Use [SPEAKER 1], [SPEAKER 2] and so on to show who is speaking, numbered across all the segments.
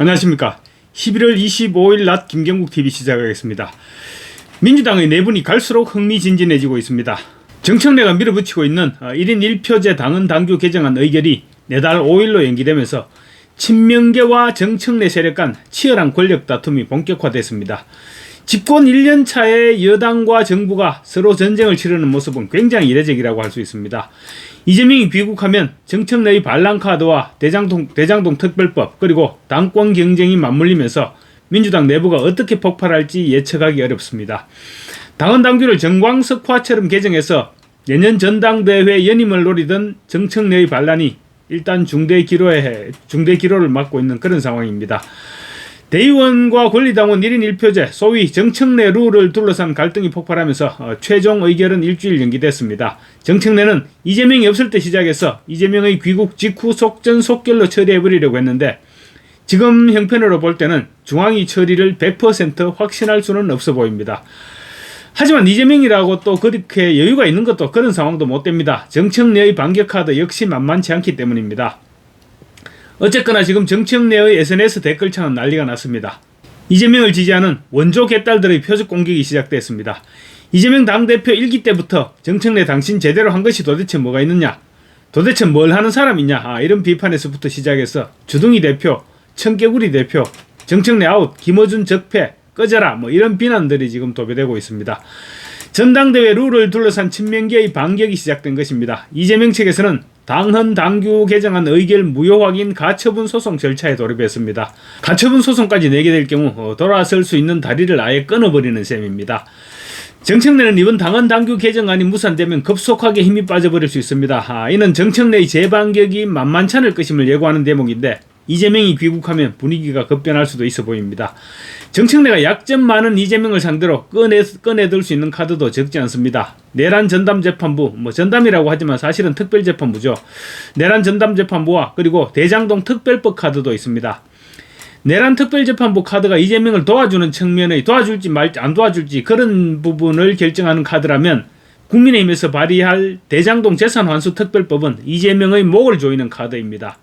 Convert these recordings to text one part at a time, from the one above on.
[SPEAKER 1] 안녕하십니까. 11월 25일 낮 김경국 TV 시작하겠습니다. 민주당의 내분이 갈수록 흥미진진해지고 있습니다. 정청래가 밀어붙이고 있는 1인 1표제 당헌 당규 개정안 의결이 내달 5일로 연기되면서 친명계와 정청래 세력 간 치열한 권력 다툼이 본격화됐습니다. 집권 1년 차에 여당과 정부가 서로 전쟁을 치르는 모습은 굉장히 이례적이라고 할 수 있습니다. 이재명이 귀국하면 정청래의 반란카드와 대장동, 대장동 특별법 그리고 당권 경쟁이 맞물리면서 민주당 내부가 어떻게 폭발할지 예측하기 어렵습니다. 당헌 당규를 정광석화처럼 개정해서 내년 전당대회 연임을 노리던 정청래의 반란이 일단 중대 기로에 중대 기로를 맞고 있는 그런 상황입니다. 대의원과 권리당원 1인 1표제 소위 정청래 룰을 둘러싼 갈등이 폭발하면서 어, 최종 의결은 일주일 연기됐습니다. 정청래는 이재명이 없을 때 시작해서 이재명의 귀국 직후 속전 속결로 처리해버리려고 했는데 지금 형편으로 볼 때는 중앙위 처리를 100% 확신할 수는 없어 보입니다. 하지만 이재명이라고 또 그렇게 여유가 있는 것도 그런 상황도 못 됩니다. 정청래의 반격 카드 역시 만만치 않기 때문입니다. 어쨌거나 지금 정청래의 SNS 댓글창은 난리가 났습니다. 이재명을 지지하는 원조 개딸들의 표적 공격이 시작됐습니다. 이재명 당대표 1기 때부터 정청래 당신 제대로 한 것이 도대체 뭐가 있느냐? 도대체 뭘 하는 사람이냐? 아, 이런 비판에서부터 시작해서 주둥이 대표, 청개구리 대표, 정청래 아웃, 김어준 적폐, 꺼져라 뭐 이런 비난들이 지금 도배되고 있습니다. 전당대회 룰을 둘러싼 친명계의 반격이 시작된 것입니다. 이재명 측에서는 당헌 당규 개정안 의결 무효 확인 가처분 소송 절차에 돌입했습니다. 가처분 소송까지 내게 될 경우 어, 돌아설 수 있는 다리를 아예 끊어버리는 셈입니다. 정청래는 이번 당헌 당규 개정안이 무산되면 급속하게 힘이 빠져버릴 수 있습니다. 아, 이는 정청래의 재반격이 만만찮을 것임을 예고하는 대목인데 이재명이 귀국하면 분위기가 급변할 수도 있어 보입니다. 정청래가 약점 많은 이재명을 상대로 꺼내, 꺼내들 수 있는 카드도 적지 않습니다. 내란 전담 재판부, 뭐 전담이라고 하지만 사실은 특별 재판부죠. 내란 전담 재판부와 그리고 대장동 특별법 카드도 있습니다. 내란 특별재판부 카드가 이재명을 도와주는 측면의 도와줄지 말지 안 도와줄지 그런 부분을 결정하는 카드라면 국민의힘에서 발의할 대장동 재산환수 특별법은 이재명의 목을 조이는 카드입니다.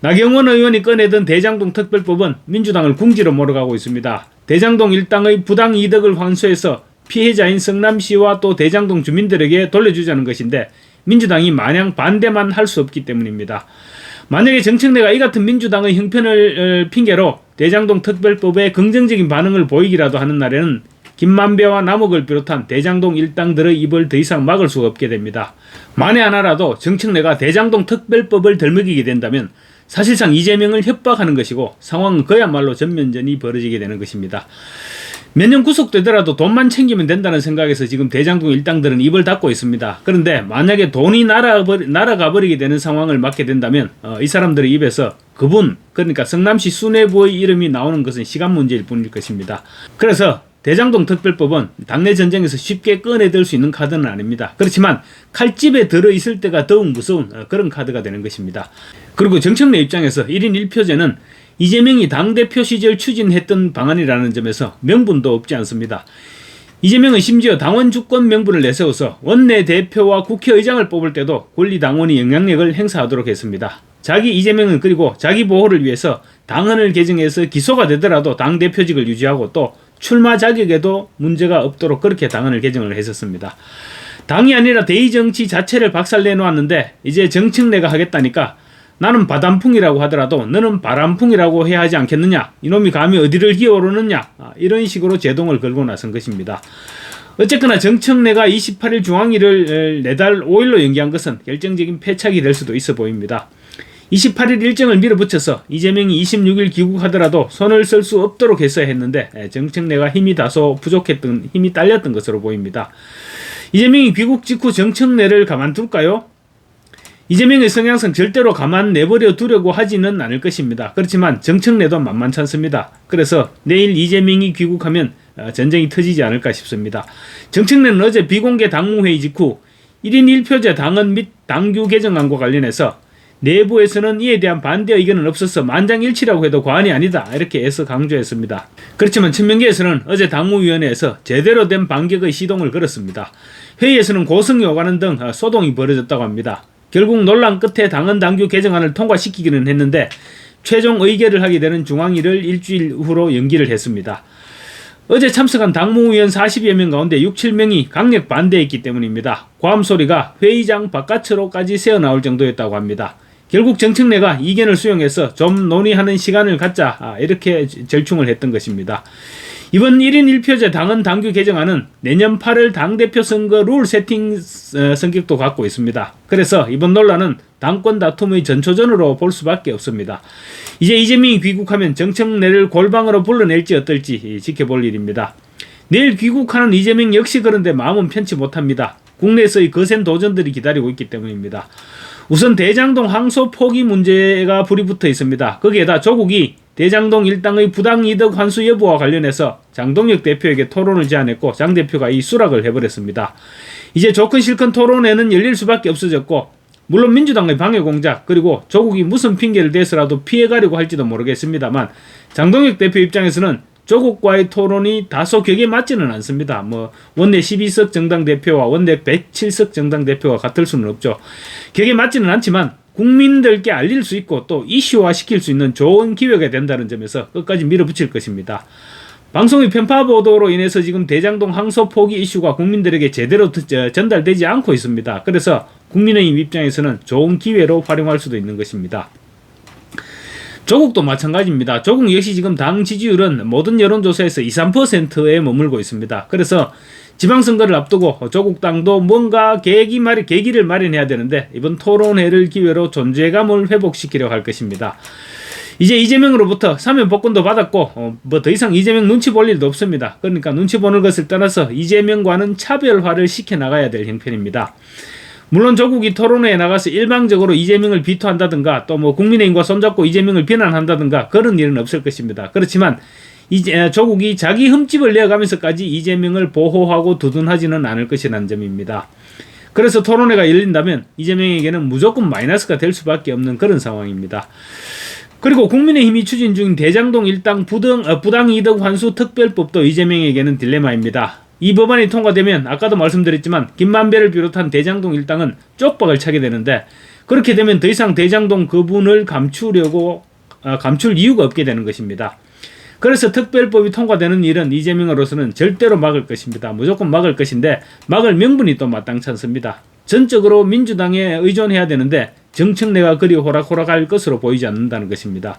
[SPEAKER 1] 나경원 의원이 꺼내던 대장동 특별법은 민주당을 궁지로 몰아가고 있습니다. 대장동 일당의 부당 이득을 환수해서 피해자인 성남시와 또 대장동 주민들에게 돌려주자는 것인데 민주당이 마냥 반대만 할 수 없기 때문입니다. 만약에 정청래가 이 같은 민주당의 형편을 어, 핑계로 대장동 특별법에 긍정적인 반응을 보이기라도 하는 날에는 김만배와 남욱을 비롯한 대장동 일당들의 입을 더 이상 막을 수가 없게 됩니다. 만에 하나라도 정청래가 대장동 특별법을 덜먹이게 된다면 사실상 이재명을 협박하는 것이고 상황은 그야말로 전면전이 벌어지게 되는 것입니다. 몇 년 구속되더라도 돈만 챙기면 된다는 생각에서 지금 대장동 일당들은 입을 닫고 있습니다. 그런데 만약에 돈이 날아버리, 날아가 버리게 되는 상황을 맞게 된다면 어, 이 사람들의 입에서 그분 그러니까 성남시 수뇌부의 이름이 나오는 것은 시간 문제일 뿐일 것입니다. 그래서 대장동 특별법은 당내 전쟁에서 쉽게 꺼내들 수 있는 카드는 아닙니다. 그렇지만 칼집에 들어 있을 때가 더욱 무서운 어, 그런 카드가 되는 것입니다. 그리고 정청래 입장에서 1인 1표제는 이재명이 당대표 시절 추진했던 방안이라는 점에서 명분도 없지 않습니다. 이재명은 심지어 당원 주권 명분을 내세워서 원내 대표와 국회의장을 뽑을 때도 권리당원이 영향력을 행사하도록 했습니다. 자기 이재명은 그리고 자기 보호를 위해서 당헌을 개정해서 기소가 되더라도 당대표직을 유지하고 또 출마 자격에도 문제가 없도록 그렇게 당헌을 개정을 했었습니다. 당이 아니라 대의 정치 자체를 박살 내 놓았는데 이제 정청래가 하겠다니까 나는 바람풍이라고 하더라도 너는 바람풍이라고 해야 하지 않겠느냐? 이놈이 감히 어디를 기어오르느냐? 아, 이런 식으로 제동을 걸고 나선 것입니다. 어쨌거나 정청래가 28일 중앙일을 내달 5일로 연기한 것은 결정적인 패착이 될 수도 있어 보입니다. 28일 일정을 밀어붙여서 이재명이 26일 귀국하더라도 손을 쓸 수 없도록 했어야 했는데 정청래가 힘이 다소 부족했던 힘이 딸렸던 것으로 보입니다. 이재명이 귀국 직후 정청래를 가만둘까요? 이재명의 성향상 절대로 가만 내버려 두려고 하지는 않을 것입니다. 그렇지만 정청래도 만만찮습니다. 그래서 내일 이재명이 귀국하면 어, 전쟁이 터지지 않을까 싶습니다. 정청래는 어제 비공개 당무회의 직후 1인 1표제 당헌 및 당규 개정안과 관련해서 내부에서는 이에 대한 반대 의견은 없어서 만장일치라고 해도 과언이 아니다 이렇게 애써 강조했습니다. 그렇지만 친명계에서는 어제 당무위원회에서 제대로 된 반격의 시동을 걸었습니다. 회의에서는 고성이 오가는 등 어, 소동이 벌어졌다고 합니다. 결국 논란 끝에 당헌 당규 개정안을 통과시키기는 했는데 최종 의결을 하게 되는 중앙일을 일주일 후로 연기를 했습니다. 어제 참석한 당무위원 40여 명 가운데 6, 7명이 강력 반대했기 때문입니다. 고함 소리가 회의장 바깥으로까지 새어나올 정도였다고 합니다. 결국 정청래가 이견을 수용해서 좀 논의하는 시간을 갖자 아, 이렇게 절충을 했던 것입니다. 이번 1인 1표제 당헌 당규 개정안은 내년 8월 당대표 선거 룰 세팅 어, 성격도 갖고 있습니다. 그래서 이번 논란은 당권 다툼의 전초전으로 볼 수밖에 없습니다. 이제 이재명이 귀국하면 정청래를 골방으로 불러낼지 어떨지 지켜볼 일입니다. 내일 귀국하는 이재명 역시 그런데 마음은 편치 못합니다. 국내에서의 거센 도전들이 기다리고 있기 때문입니다. 우선 대장동 항소 포기 문제가 불이 붙어 있습니다. 거기에다 조국이 대장동 일당의 부당 이득 환수 여부와 관련해서 장동혁 대표에게 토론을 제안했고 장 대표가 이 수락을 해버렸습니다. 이제 조건 실컷 토론회는 열릴 수밖에 없어졌고 물론 민주당의 방해 공작 그리고 조국이 무슨 핑계를 대서라도 피해가려고 할지도 모르겠습니다만 장동혁 대표 입장에서는 조국과의 토론이 다소 격에 맞지는 않습니다. 뭐 원내 12석 정당 대표와 원내 107석 정당 대표가 같을 수는 없죠. 격에 맞지는 않지만 국민들께 알릴 수 있고 또 이슈화 시킬 수 있는 좋은 기회가 된다는 점에서 끝까지 밀어붙일 것입니다. 방송의 편파 보도로 인해서 지금 대장동 항소 포기 이슈가 국민들에게 제대로 전달되지 않고 있습니다. 그래서 국민의힘 입장에서는 좋은 기회로 활용할 수도 있는 것입니다. 조국도 마찬가지입니다. 조국 역시 지금 당 지지율은 모든 여론조사에서 2, 3%에 머물고 있습니다. 그래서 지방선거를 앞두고 조국 당도 뭔가 계기 마련, 계기를 마련해야 되는데 이번 토론회를 기회로 존재감을 회복시키려 할 것입니다. 이제 이재명으로부터 사면 복권도 받았고 어, 뭐더 이상 이재명 눈치 볼 일도 없습니다. 그러니까 눈치 보는 것을 떠나서 이재명과는 차별화를 시켜 나가야 될 형편입니다. 물론 조국이 토론회에 나가서 일방적으로 이재명을 비토한다든가 또 뭐 국민의힘과 손잡고 이재명을 비난한다든가 그런 일은 없을 것입니다. 그렇지만 이제 조국이 자기 흠집을 내어가면서까지 이재명을 보호하고 두둔하지는 않을 것이라는 점입니다. 그래서 토론회가 열린다면 이재명에게는 무조건 마이너스가 될 수밖에 없는 그런 상황입니다. 그리고 국민의힘이 추진 중인 대장동 일당 부당, 어, 부당 이득 환수 특별법도 이재명에게는 딜레마입니다. 이 법안이 통과되면 아까도 말씀드렸지만 김만배를 비롯한 대장동 일당은 쪽박을 차게 되는데 그렇게 되면 더 이상 대장동 그분을 감추려고 아, 감출 이유가 없게 되는 것입니다. 그래서 특별법이 통과되는 일은 이재명으로서는 절대로 막을 것입니다. 무조건 막을 것인데 막을 명분이 또 마땅치 않습니다. 전적으로 민주당에 의존해야 되는데 정청래가 그리 호락호락할 것으로 보이지 않는다는 것입니다.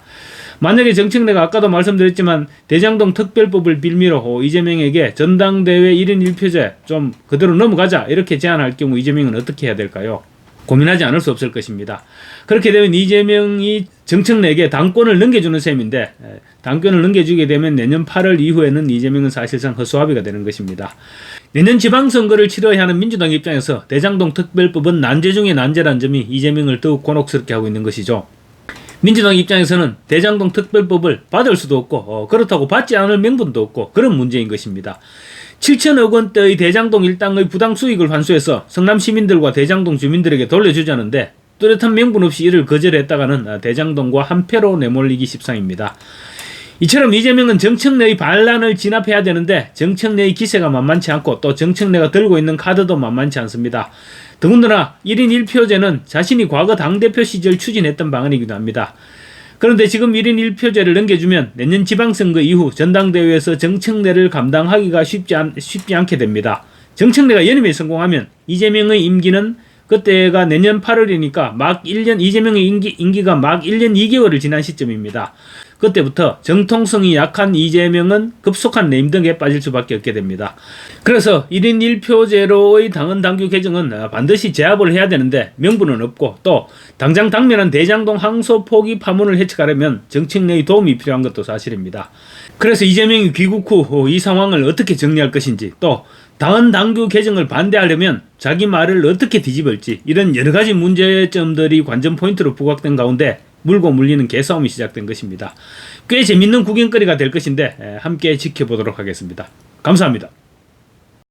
[SPEAKER 1] 만약에 정청래가 아까도 말씀드렸지만 대장동 특별법을 빌미로 이재명에게 전당대회 1인 1표제 좀 그대로 넘어가자 이렇게 제안할 경우 이재명은 어떻게 해야 될까요? 고민하지 않을 수 없을 것입니다. 그렇게 되면 이재명이 정청래에게 당권을 넘겨주는 셈인데 당권을 넘겨주게 되면 내년 8월 이후에는 이재명은 사실상 허수아비가 되는 것입니다. 내년 지방선거를 치러야 하는 민주당 입장에서 대장동 특별법은 난제 중의 난제란 점이 이재명을 더욱 곤혹스럽게 하고 있는 것이죠. 민주당 입장에서는 대장동 특별법을 받을 수도 없고 어, 그렇다고 받지 않을 명분도 없고 그런 문제인 것입니다. 7천억 원대의 대장동 일당의 부당 수익을 환수해서 성남 시민들과 대장동 주민들에게 돌려주자는데 뚜렷한 명분 없이 이를 거절했다가는 아, 대장동과 한패로 내몰리기 십상입니다. 이처럼 이재명은 정청래의 반란을 진압해야 되는데 정청래의 기세가 만만치 않고 또 정청래가 들고 있는 카드도 만만치 않습니다. 더군다나 1인 1표제는 자신이 과거 당대표 시절 추진했던 방안이기도 합니다. 그런데 지금 1인 1표제를 넘겨주면 내년 지방선거 이후 전당대회에서 정청래를 감당하기가 쉽지, 않, 쉽지 않게 됩니다. 정청래가 연임에 성공하면 이재명의 임기는 그때가 내년 8월이니까 막 1년 이재명의 임기, 임기가 막 1년 2개월을 지난 시점입니다. 그때부터 정통성이 약한 이재명은 급속한 네임등에 빠질 수밖에 없게 됩니다. 그래서 1인 1표제로의 당헌 당규 개정은 반드시 제압을 해야 되는데 명분은 없고 또 당장 당면한 대장동 항소 포기 파문을 해치가려면 정책 내의 도움이 필요한 것도 사실입니다. 그래서 이재명이 귀국 후 이 상황을 어떻게 정리할 것인지 또 당헌 당규 개정을 반대하려면 자기 말을 어떻게 뒤집을지 이런 여러 가지 문제점들이 관전 포인트로 부각된 가운데 물고 물리는 개싸움이 시작된 것입니다. 꽤 재밌는 구경거리가 될 것인데 함께 지켜보도록 하겠습니다. 감사합니다.